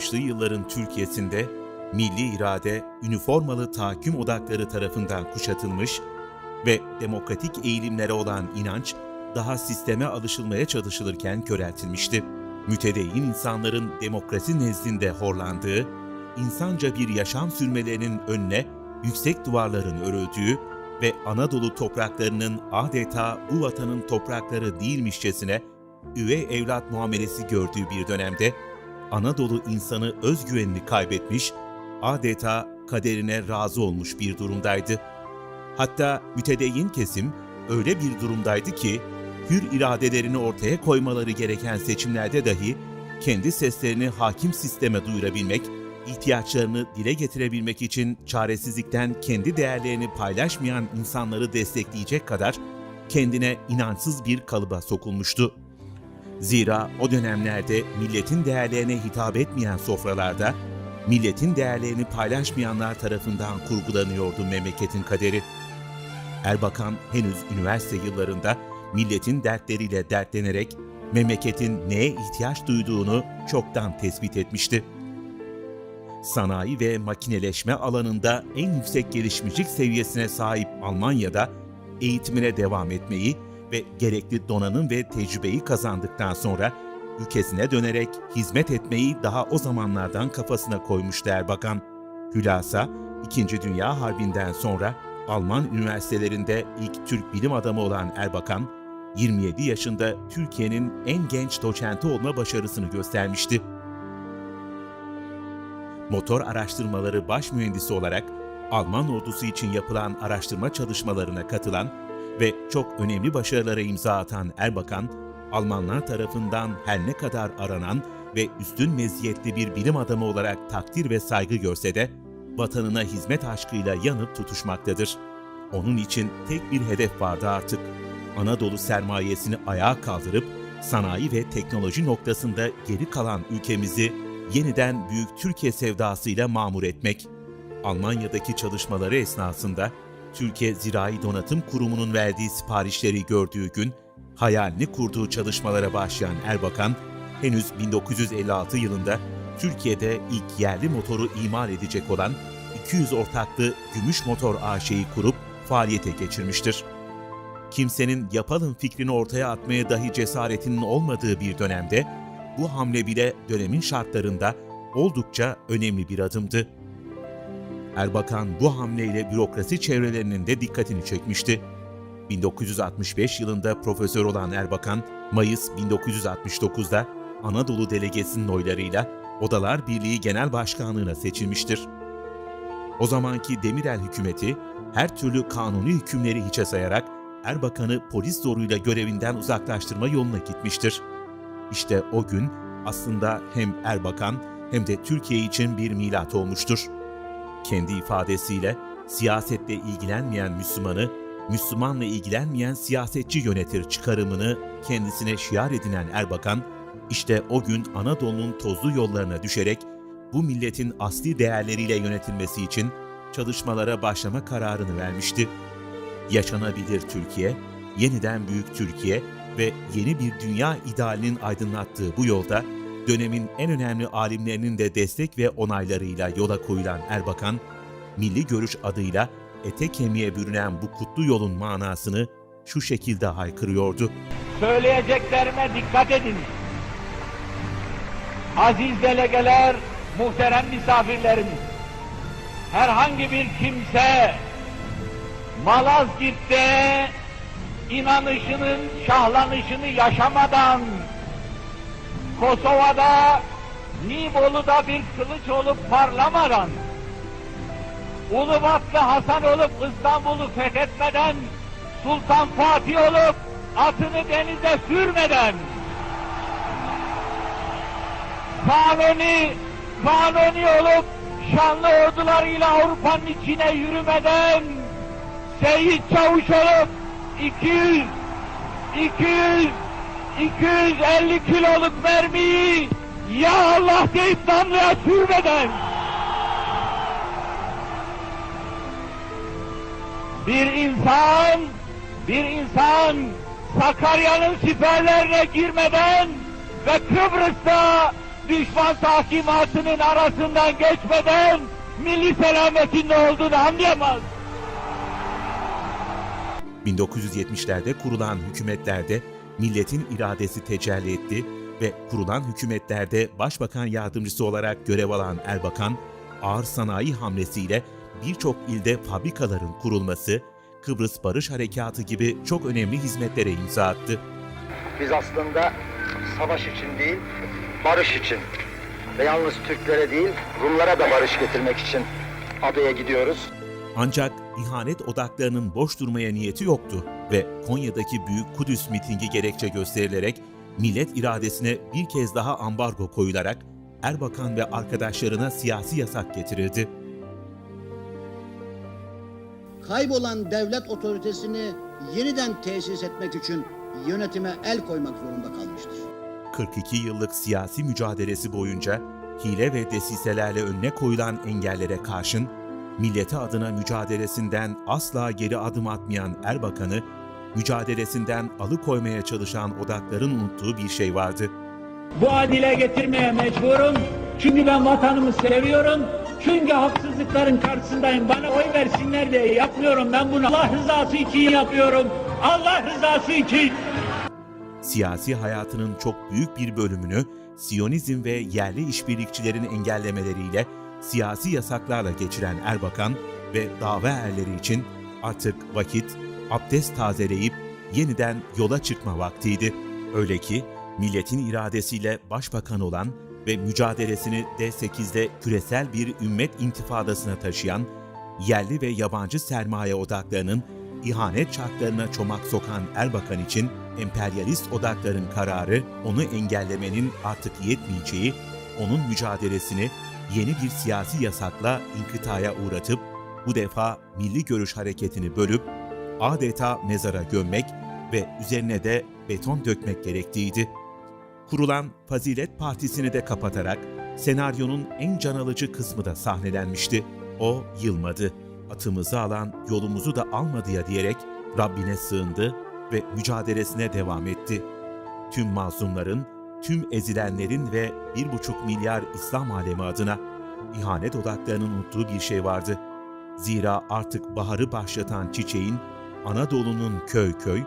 1960'lı yılların Türkiye'sinde milli irade üniformalı tahakküm odakları tarafından kuşatılmış ve demokratik eğilimlere olan inanç daha sisteme alışılmaya çalışılırken köreltilmişti. Mütedeyyin insanların demokrasi nezdinde horlandığı, insanca bir yaşam sürmelerinin önüne yüksek duvarların örüldüğü ve Anadolu topraklarının adeta bu vatanın toprakları değilmişçesine üvey evlat muamelesi gördüğü bir dönemde Anadolu insanı özgüvenini kaybetmiş, adeta kaderine razı olmuş bir durumdaydı. Hatta mütedeyyin kesim öyle bir durumdaydı ki, hür iradelerini ortaya koymaları gereken seçimlerde dahi kendi seslerini hakim sisteme duyurabilmek, ihtiyaçlarını dile getirebilmek için çaresizlikten kendi değerlerini paylaşmayan insanları destekleyecek kadar kendine inançsız bir kalıba sokulmuştu. Zira o dönemlerde milletin değerlerine hitap etmeyen sofralarda, milletin değerlerini paylaşmayanlar tarafından kurgulanıyordu memleketin kaderi. Erbakan henüz üniversite yıllarında milletin dertleriyle dertlenerek memleketin neye ihtiyaç duyduğunu çoktan tespit etmişti. Sanayi ve makineleşme alanında en yüksek gelişmişlik seviyesine sahip Almanya'da eğitimine devam etmeyi ve gerekli donanım ve tecrübeyi kazandıktan sonra ülkesine dönerek hizmet etmeyi daha o zamanlardan kafasına koymuştu Erbakan. Hülasa, İkinci Dünya Harbi'nden sonra Alman üniversitelerinde ilk Türk bilim adamı olan Erbakan, 27 yaşında Türkiye'nin en genç doçenti olma başarısını göstermişti. Motor araştırmaları baş mühendisi olarak Alman ordusu için yapılan araştırma çalışmalarına katılan ve çok önemli başarılara imza atan Erbakan, Almanlar tarafından her ne kadar aranan ve üstün meziyetli bir bilim adamı olarak takdir ve saygı görse de, vatanına hizmet aşkıyla yanıp tutuşmaktadır. Onun için tek bir hedef vardı artık. Anadolu sermayesini ayağa kaldırıp, sanayi ve teknoloji noktasında geri kalan ülkemizi yeniden büyük Türkiye sevdasıyla mamur etmek. Almanya'daki çalışmaları esnasında Türkiye Zirai Donatım Kurumu'nun verdiği siparişleri gördüğü gün hayalini kurduğu çalışmalara başlayan Erbakan, henüz 1956 yılında Türkiye'de ilk yerli motoru imal edecek olan 200 ortaklı Gümüş Motor AŞ'yi kurup faaliyete geçirmiştir. Kimsenin yapalım fikrini ortaya atmaya dahi cesaretinin olmadığı bir dönemde bu hamle bile dönemin şartlarında oldukça önemli bir adımdı. Erbakan bu hamleyle bürokrasi çevrelerinin de dikkatini çekmişti. 1965 yılında profesör olan Erbakan, Mayıs 1969'da Anadolu Delegesinin oylarıyla Odalar Birliği Genel Başkanlığına seçilmiştir. O zamanki Demirel hükümeti her türlü kanuni hükümleri hiçe sayarak Erbakan'ı polis zoruyla görevinden uzaklaştırma yoluna gitmiştir. İşte o gün aslında hem Erbakan hem de Türkiye için bir milat olmuştur. Kendi ifadesiyle siyasetle ilgilenmeyen Müslümanı, Müslümanla ilgilenmeyen siyasetçi yönetir çıkarımını kendisine şiar edinen Erbakan, işte o gün Anadolu'nun tozlu yollarına düşerek bu milletin asli değerleriyle yönetilmesi için çalışmalara başlama kararını vermişti. Yaşanabilir Türkiye, yeniden büyük Türkiye ve yeni bir dünya idealinin aydınlattığı bu yolda dönemin en önemli alimlerinin de destek ve onaylarıyla yola koyulan Erbakan, Milli Görüş adıyla ete kemiğe bürünen bu kutlu yolun manasını şu şekilde haykırıyordu. Söyleyeceklerime dikkat edin. Aziz delegeler, muhterem misafirlerimiz. Herhangi bir kimse Malazgirt'te inanışının şahlanışını yaşamadan Kosova'da Nibolu'da bir kılıç olup parlamadan Ulubatlı Hasan olup İstanbul'u fethetmeden Sultan Fatih olup atını denize sürmeden kanuni kanuni olup şanlı ordularıyla Avrupa'nın içine yürümeden Seyit Çavuş olup 200 200 250 kiloluk mermiyi ya Allah deyip damlaya sürmeden bir insan bir insan Sakarya'nın siperlerine girmeden ve Kıbrıs'ta düşman tahkimatının arasından geçmeden milli selametin ne olduğunu anlayamaz. 1970'lerde kurulan hükümetlerde milletin iradesi tecelli etti ve kurulan hükümetlerde başbakan yardımcısı olarak görev alan Erbakan, ağır sanayi hamlesiyle birçok ilde fabrikaların kurulması, Kıbrıs Barış Harekatı gibi çok önemli hizmetlere imza attı. Biz aslında savaş için değil, barış için ve yalnız Türklere değil, Rumlara da barış getirmek için adaya gidiyoruz. Ancak ihanet odaklarının boş durmaya niyeti yoktu ve Konya'daki Büyük Kudüs mitingi gerekçe gösterilerek millet iradesine bir kez daha ambargo koyularak Erbakan ve arkadaşlarına siyasi yasak getirildi. kaybolan devlet otoritesini yeniden tesis etmek için yönetime el koymak zorunda kalmıştır. 42 yıllık siyasi mücadelesi boyunca hile ve desiselerle önüne koyulan engellere karşın milleti adına mücadelesinden asla geri adım atmayan Erbakan'ı mücadelesinden alıkoymaya çalışan odakların unuttuğu bir şey vardı. Bu adile getirmeye mecburum. Çünkü ben vatanımı seviyorum. Çünkü haksızlıkların karşısındayım. Bana oy versinler diye yapmıyorum. Ben bunu Allah rızası için yapıyorum. Allah rızası için. siyasi hayatının çok büyük bir bölümünü Siyonizm ve yerli işbirlikçilerin engellemeleriyle siyasi yasaklarla geçiren Erbakan ve dava erleri için artık vakit abdest tazeleyip yeniden yola çıkma vaktiydi. Öyle ki milletin iradesiyle başbakan olan ve mücadelesini D8'de küresel bir ümmet intifadasına taşıyan yerli ve yabancı sermaye odaklarının ihanet çarklarına çomak sokan Erbakan için emperyalist odakların kararı onu engellemenin artık yetmeyeceği, onun mücadelesini yeni bir siyasi yasakla inkıtaya uğratıp bu defa milli görüş hareketini bölüp adeta mezara gömmek ve üzerine de beton dökmek gerektiğiydi. Kurulan Fazilet Partisi'ni de kapatarak senaryonun en can alıcı kısmı da sahnelenmişti. O yılmadı. Atımızı alan yolumuzu da almadı ya diyerek Rabbine sığındı ve mücadelesine devam etti. Tüm mazlumların, tüm ezilenlerin ve bir buçuk milyar İslam alemi adına ihanet odaklarının unuttuğu bir şey vardı. Zira artık baharı başlatan çiçeğin Anadolu'nun köy köy,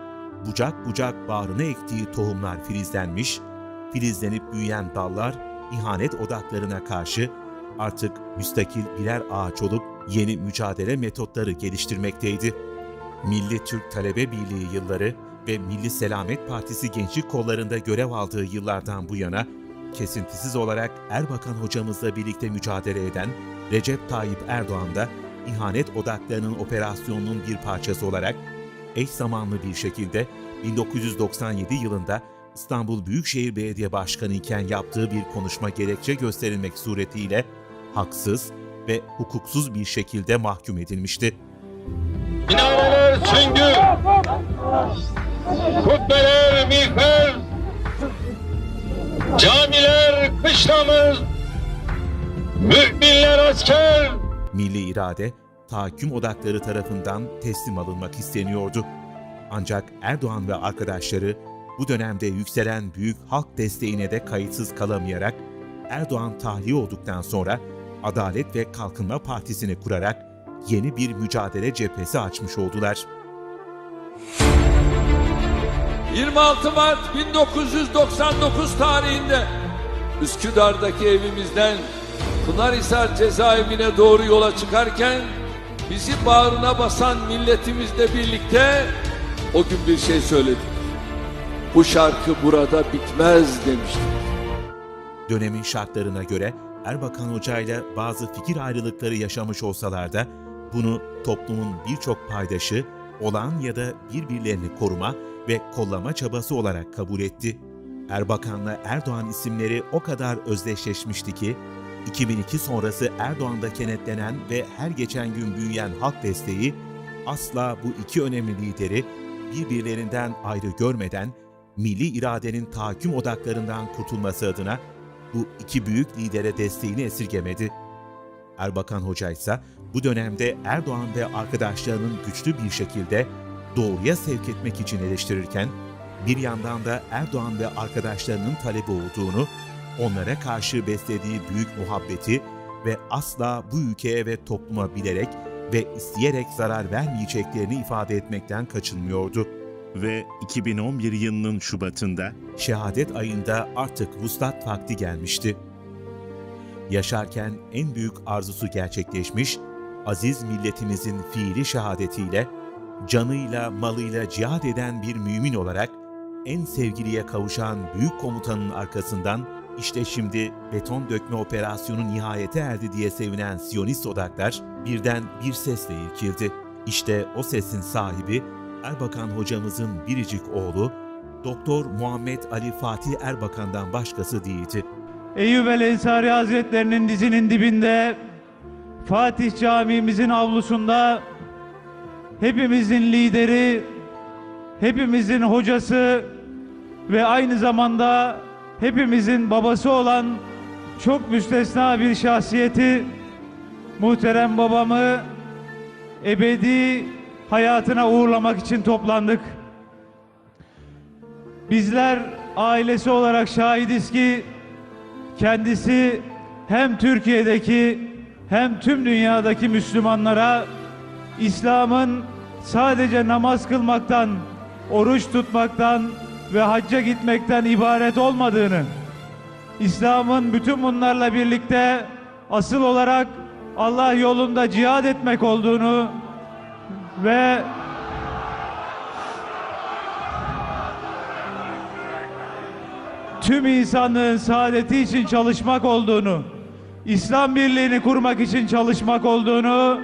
bucak bucak bağrına ektiği tohumlar filizlenmiş, filizlenip büyüyen dallar ihanet odaklarına karşı artık müstakil birer ağaç olup yeni mücadele metotları geliştirmekteydi. Milli Türk Talebe Birliği yılları ve Milli Selamet Partisi gençlik kollarında görev aldığı yıllardan bu yana kesintisiz olarak Erbakan hocamızla birlikte mücadele eden Recep Tayyip Erdoğan da ihanet odaklarının operasyonunun bir parçası olarak eş zamanlı bir şekilde 1997 yılında İstanbul Büyükşehir Belediye Başkanı iken yaptığı bir konuşma gerekçe gösterilmek suretiyle haksız ve hukuksuz bir şekilde mahkum edilmişti. Minareler süngü, kubbeler miğfer, camiler kışlamız, müminler asker. Milli irade tahakküm odakları tarafından teslim alınmak isteniyordu. Ancak Erdoğan ve arkadaşları bu dönemde yükselen büyük halk desteğine de kayıtsız kalamayarak Erdoğan tahliye olduktan sonra Adalet ve Kalkınma Partisi'ni kurarak yeni bir mücadele cephesi açmış oldular. 26 Mart 1999 tarihinde Üsküdar'daki evimizden Pınarhisar cezaevine doğru yola çıkarken bizi bağrına basan milletimizle birlikte o gün bir şey söyledik. Bu şarkı burada bitmez demiştik. Dönemin şartlarına göre Erbakan Hoca ile bazı fikir ayrılıkları yaşamış olsalar da bunu toplumun birçok paydaşı olan ya da birbirlerini koruma ve kollama çabası olarak kabul etti. Erbakan'la Erdoğan isimleri o kadar özdeşleşmişti ki 2002 sonrası Erdoğan'da kenetlenen ve her geçen gün büyüyen halk desteği asla bu iki önemli lideri birbirlerinden ayrı görmeden milli iradenin tahakküm odaklarından kurtulması adına bu iki büyük lidere desteğini esirgemedi. Erbakan Hoca ise bu dönemde Erdoğan ve arkadaşlarının güçlü bir şekilde doğruya sevk etmek için eleştirirken, bir yandan da Erdoğan ve arkadaşlarının talebi olduğunu, onlara karşı beslediği büyük muhabbeti ve asla bu ülkeye ve topluma bilerek ve isteyerek zarar vermeyeceklerini ifade etmekten kaçınmıyordu. Ve 2011 yılının Şubat'ında şehadet ayında artık vuslat vakti gelmişti. Yaşarken en büyük arzusu gerçekleşmiş, aziz milletimizin fiili şehadetiyle, canıyla malıyla cihad eden bir mümin olarak en sevgiliye kavuşan büyük komutanın arkasından işte şimdi beton dökme operasyonu nihayete erdi diye sevinen Siyonist odaklar birden bir sesle irkildi. İşte o sesin sahibi Erbakan hocamızın biricik oğlu Doktor Muhammed Ali Fatih Erbakan'dan başkası değildi. Eyyub el Ensari Hazretlerinin dizinin dibinde Fatih Camimizin avlusunda hepimizin lideri, hepimizin hocası ve aynı zamanda hepimizin babası olan çok müstesna bir şahsiyeti muhterem babamı ebedi hayatına uğurlamak için toplandık. Bizler ailesi olarak şahidiz ki kendisi hem Türkiye'deki hem tüm dünyadaki Müslümanlara İslam'ın sadece namaz kılmaktan, oruç tutmaktan ve hacca gitmekten ibaret olmadığını, İslam'ın bütün bunlarla birlikte asıl olarak Allah yolunda cihad etmek olduğunu ve tüm insanlığın saadeti için çalışmak olduğunu, İslam birliğini kurmak için çalışmak olduğunu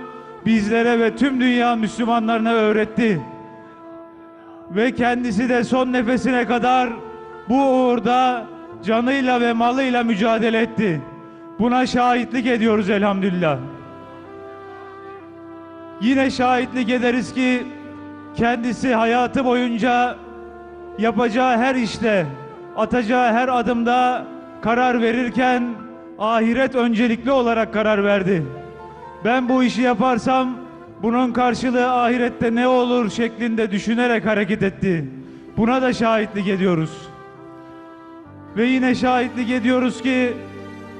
bizlere ve tüm dünya Müslümanlarına öğretti. Ve kendisi de son nefesine kadar bu uğurda canıyla ve malıyla mücadele etti. Buna şahitlik ediyoruz elhamdülillah. Yine şahitlik ederiz ki kendisi hayatı boyunca yapacağı her işte, atacağı her adımda karar verirken ahiret öncelikli olarak karar verdi. Ben bu işi yaparsam bunun karşılığı ahirette ne olur şeklinde düşünerek hareket etti. Buna da şahitlik ediyoruz. Ve yine şahitlik ediyoruz ki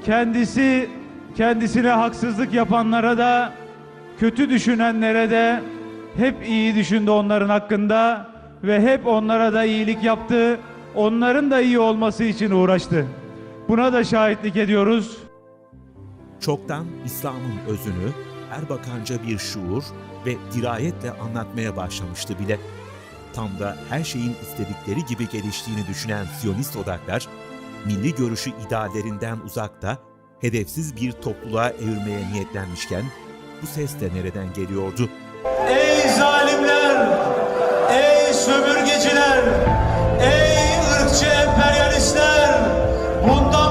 kendisi kendisine haksızlık yapanlara da kötü düşünenlere de hep iyi düşündü onların hakkında ve hep onlara da iyilik yaptı. Onların da iyi olması için uğraştı. Buna da şahitlik ediyoruz. Çoktan İslam'ın özünü Erbakanca bir şuur ve dirayetle anlatmaya başlamıştı bile. Tam da her şeyin istedikleri gibi geliştiğini düşünen Siyonist odaklar, milli görüşü ideallerinden uzakta, hedefsiz bir topluluğa evirmeye niyetlenmişken, bu ses de nereden geliyordu? Ey zalimler! Ey sömürgeciler! Ey ırkçı emperyalistler! Bundan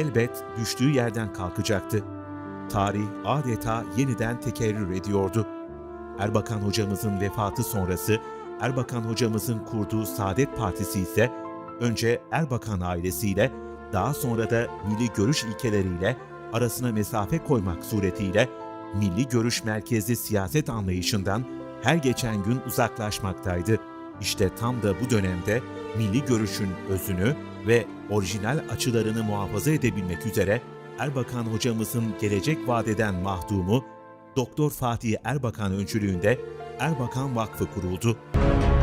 elbet düştüğü yerden kalkacaktı. Tarih adeta yeniden tekerrür ediyordu. Erbakan hocamızın vefatı sonrası Erbakan hocamızın kurduğu Saadet Partisi ise önce Erbakan ailesiyle daha sonra da milli görüş ilkeleriyle arasına mesafe koymak suretiyle milli görüş merkezli siyaset anlayışından her geçen gün uzaklaşmaktaydı. İşte tam da bu dönemde milli görüşün özünü ve orijinal açılarını muhafaza edebilmek üzere Erbakan hocamızın gelecek vadeden mahdumu Doktor Fatih Erbakan öncülüğünde Erbakan Vakfı kuruldu.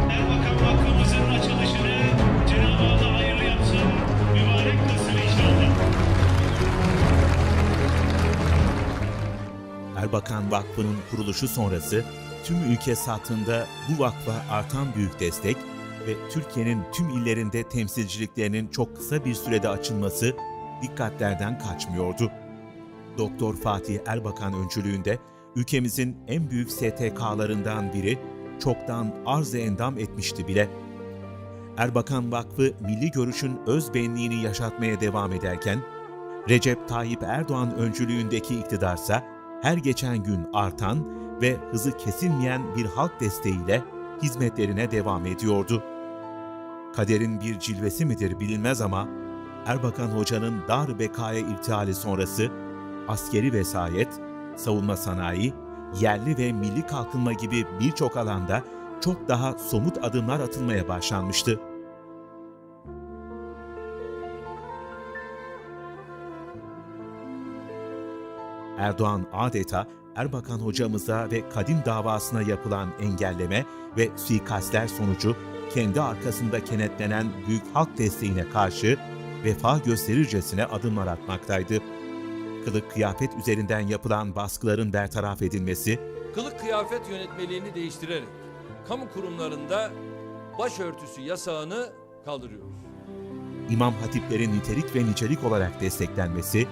Erbakan Vakfımızın açılışını Cenab-ı Allah hayırlı yapsın, mübarek kılsın inşallah. Erbakan Vakfı'nın kuruluşu sonrası tüm ülke satında bu vakfa artan büyük destek ve Türkiye'nin tüm illerinde temsilciliklerinin çok kısa bir sürede açılması dikkatlerden kaçmıyordu. Doktor Fatih Erbakan öncülüğünde ülkemizin en büyük STK'larından biri çoktan arz-ı endam etmişti bile. Erbakan Vakfı milli görüşün öz benliğini yaşatmaya devam ederken, Recep Tayyip Erdoğan öncülüğündeki iktidarsa her geçen gün artan ve hızı kesilmeyen bir halk desteğiyle hizmetlerine devam ediyordu. Kaderin bir cilvesi midir bilinmez ama Erbakan Hoca'nın dar bekaya irtihali sonrası askeri vesayet, savunma sanayi, yerli ve milli kalkınma gibi birçok alanda çok daha somut adımlar atılmaya başlanmıştı. Erdoğan adeta Erbakan hocamıza ve kadim davasına yapılan engelleme ve suikastler sonucu kendi arkasında kenetlenen büyük halk desteğine karşı vefa gösterircesine adımlar atmaktaydı. Kılık kıyafet üzerinden yapılan baskıların bertaraf edilmesi, Kılık kıyafet yönetmeliğini değiştirerek kamu kurumlarında başörtüsü yasağını kaldırıyoruz. İmam hatiplerin nitelik ve nicelik olarak desteklenmesi,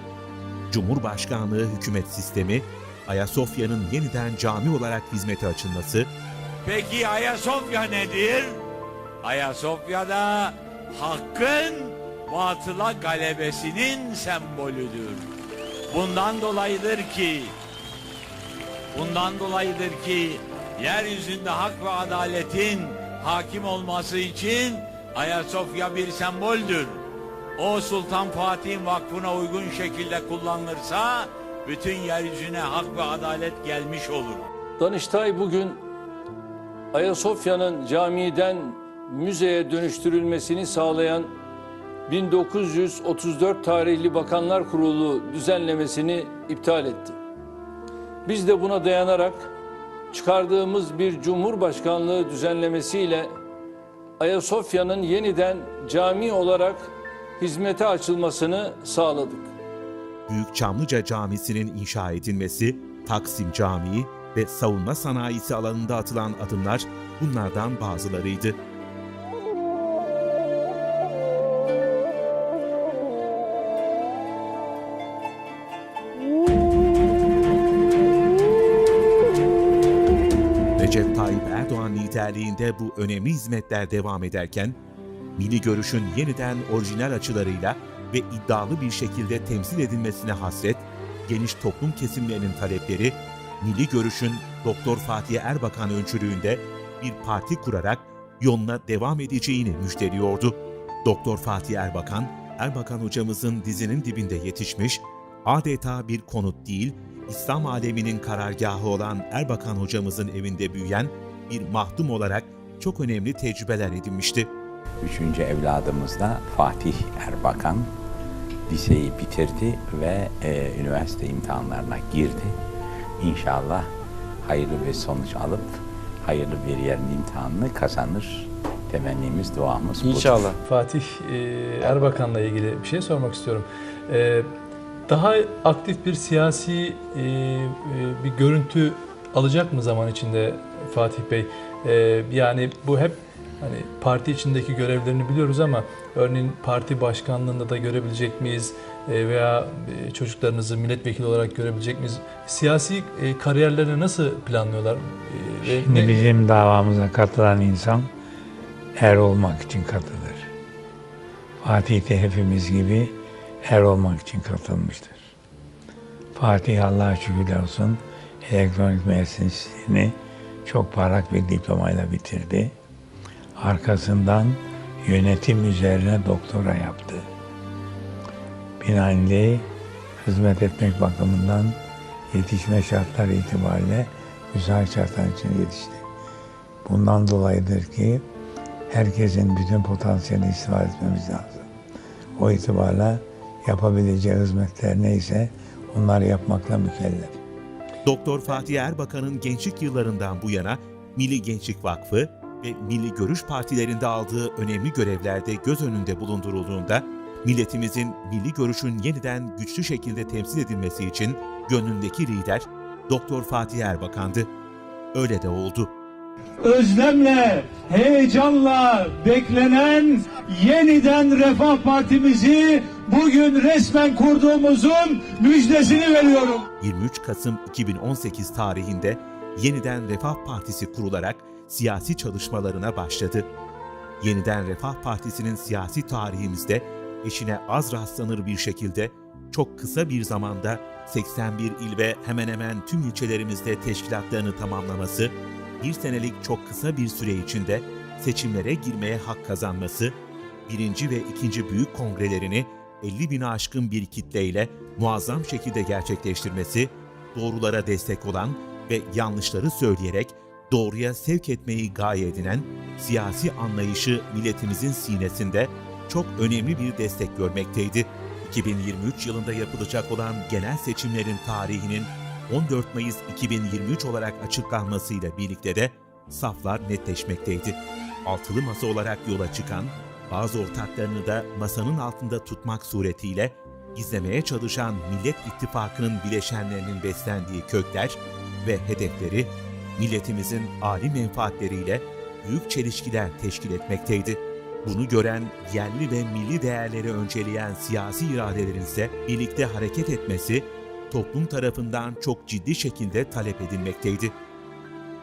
Cumhurbaşkanlığı hükümet sistemi, Ayasofya'nın yeniden cami olarak hizmete açılması, Peki Ayasofya nedir? Ayasofya'da hakkın batıla galebesinin sembolüdür. Bundan dolayıdır ki bundan dolayıdır ki yeryüzünde hak ve adaletin hakim olması için Ayasofya bir semboldür. O Sultan Fatih'in vakfına uygun şekilde kullanılırsa bütün yeryüzüne hak ve adalet gelmiş olur. Danıştay bugün Ayasofya'nın camiden müzeye dönüştürülmesini sağlayan 1934 tarihli Bakanlar Kurulu düzenlemesini iptal etti. Biz de buna dayanarak çıkardığımız bir Cumhurbaşkanlığı düzenlemesiyle Ayasofya'nın yeniden cami olarak hizmete açılmasını sağladık. Büyük Çamlıca Camisi'nin inşa edilmesi, Taksim Camii ve savunma sanayisi alanında atılan adımlar bunlardan bazılarıydı. Recep Tayyip Erdoğan liderliğinde bu önemli hizmetler devam ederken, Milli Görüş'ün yeniden orijinal açılarıyla ve iddialı bir şekilde temsil edilmesine hasret, geniş toplum kesimlerinin talepleri, Milli Görüş'ün Doktor Fatih Erbakan öncülüğünde bir parti kurarak yoluna devam edeceğini müjdeliyordu. Doktor Fatih Erbakan, Erbakan hocamızın dizinin dibinde yetişmiş, adeta bir konut değil, İslam aleminin karargahı olan Erbakan hocamızın evinde büyüyen bir mahdum olarak çok önemli tecrübeler edinmişti. Üçüncü evladımız da Fatih Erbakan liseyi bitirdi ve e, üniversite imtihanlarına girdi. İnşallah hayırlı bir sonuç alıp hayırlı bir yerin imtihanını kazanır. Temennimiz, duamız budur. Fatih e, Erbakan'la ilgili bir şey sormak istiyorum. E, daha aktif bir siyasi e, e, bir görüntü alacak mı zaman içinde Fatih Bey? E, yani bu hep hani parti içindeki görevlerini biliyoruz ama örneğin parti başkanlığında da görebilecek miyiz? E, veya e, çocuklarınızı milletvekili olarak görebilecek miyiz? Siyasi e, kariyerlerini nasıl planlıyorlar? Şimdi ne- bizim davamıza katılan insan er olmak için katılır. Fatih de hepimiz gibi er olmak için katılmıştır. Fatih Allah'a şükürler olsun elektronik mühendisliğini çok parlak bir diplomayla bitirdi. Arkasından yönetim üzerine doktora yaptı. Binaenaleyh hizmet etmek bakımından yetişme şartları itibariyle müsait şartlar için yetişti. Bundan dolayıdır ki herkesin bütün potansiyelini istifade etmemiz lazım. O itibarla yapabileceği hizmetler neyse onları yapmakla mükellef. Doktor Fatih Erbakan'ın gençlik yıllarından bu yana Milli Gençlik Vakfı ve Milli Görüş partilerinde aldığı önemli görevlerde göz önünde bulundurulduğunda milletimizin milli görüşün yeniden güçlü şekilde temsil edilmesi için gönlündeki lider Doktor Fatih Erbakan'dı. Öyle de oldu. özlemle, heyecanla beklenen yeniden Refah Partimizi bugün resmen kurduğumuzun müjdesini veriyorum. 23 Kasım 2018 tarihinde Yeniden Refah Partisi kurularak siyasi çalışmalarına başladı. Yeniden Refah Partisi'nin siyasi tarihimizde eşine az rastlanır bir şekilde çok kısa bir zamanda 81 il ve hemen hemen tüm ilçelerimizde teşkilatlarını tamamlaması, bir senelik çok kısa bir süre içinde seçimlere girmeye hak kazanması, birinci ve ikinci büyük kongrelerini 50 bini aşkın bir kitleyle muazzam şekilde gerçekleştirmesi, doğrulara destek olan ve yanlışları söyleyerek doğruya sevk etmeyi gaye edinen siyasi anlayışı milletimizin sinesinde çok önemli bir destek görmekteydi. 2023 yılında yapılacak olan genel seçimlerin tarihinin 14 Mayıs 2023 olarak açıklanmasıyla birlikte de saflar netleşmekteydi. Altılı masa olarak yola çıkan, bazı ortaklarını da masanın altında tutmak suretiyle gizlemeye çalışan Millet İttifakı'nın bileşenlerinin beslendiği kökler ve hedefleri milletimizin âli menfaatleriyle büyük çelişkiler teşkil etmekteydi. Bunu gören, yerli ve milli değerleri önceleyen siyasi iradelerin ise birlikte hareket etmesi toplum tarafından çok ciddi şekilde talep edilmekteydi.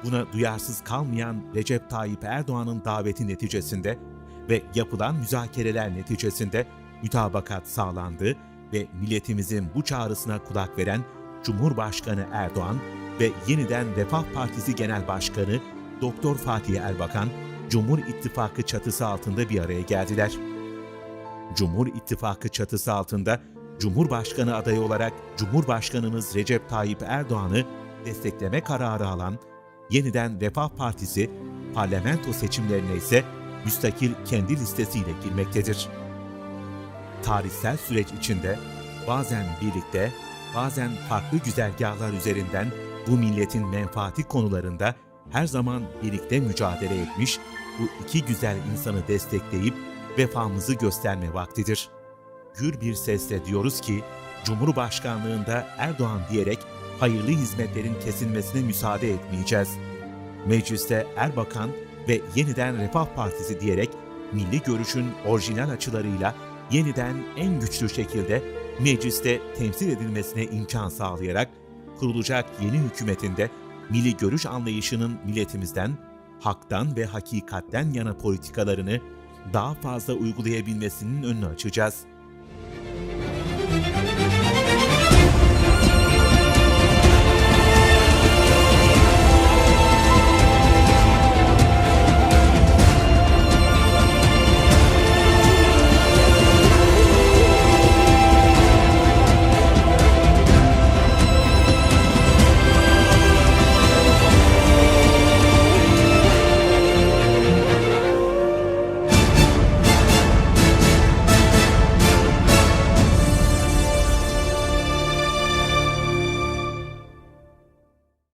Buna duyarsız kalmayan Recep Tayyip Erdoğan'ın daveti neticesinde ve yapılan müzakereler neticesinde mütabakat sağlandı ve milletimizin bu çağrısına kulak veren Cumhurbaşkanı Erdoğan ve yeniden Refah Partisi Genel Başkanı Doktor Fatih Erbakan, Cumhur İttifakı çatısı altında bir araya geldiler. Cumhur İttifakı çatısı altında Cumhurbaşkanı adayı olarak Cumhurbaşkanımız Recep Tayyip Erdoğan'ı destekleme kararı alan Yeniden Refah Partisi parlamento seçimlerine ise müstakil kendi listesiyle girmektedir. Tarihsel süreç içinde bazen birlikte, bazen farklı güzergahlar üzerinden bu milletin menfaati konularında her zaman birlikte mücadele etmiş, bu iki güzel insanı destekleyip vefamızı gösterme vaktidir. Gür bir sesle diyoruz ki, Cumhurbaşkanlığında Erdoğan diyerek hayırlı hizmetlerin kesilmesine müsaade etmeyeceğiz. Mecliste Erbakan ve yeniden Refah Partisi diyerek milli görüşün orijinal açılarıyla yeniden en güçlü şekilde mecliste temsil edilmesine imkan sağlayarak kurulacak yeni hükümetinde milli görüş anlayışının milletimizden, haktan ve hakikatten yana politikalarını daha fazla uygulayabilmesinin önünü açacağız.